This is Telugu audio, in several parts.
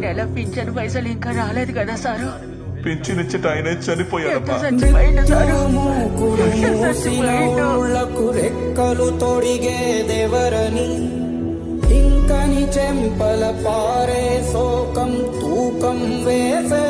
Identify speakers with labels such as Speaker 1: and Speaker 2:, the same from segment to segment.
Speaker 1: నెల పింఛను పైసలు ఇంకా రాలేదు కదా సారు?
Speaker 2: ఆయన
Speaker 1: ఎంత
Speaker 3: మూసిన
Speaker 1: చచ్చిపోయిండు
Speaker 3: ఊళ్ళకు రెక్కలు తొడిగేదెవరని ఇంకని చెంపల పారే శోకం తూకం వేసేదెవరని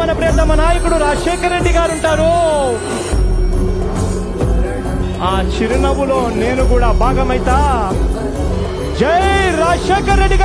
Speaker 4: మన ప్రియతమ నాయకుడు రాజశేఖర రెడ్డి గారు ఉంటారు. ఆ చిరునవ్వులో నేను కూడా భాగమైతా. జై రాజశేఖర రెడ్డి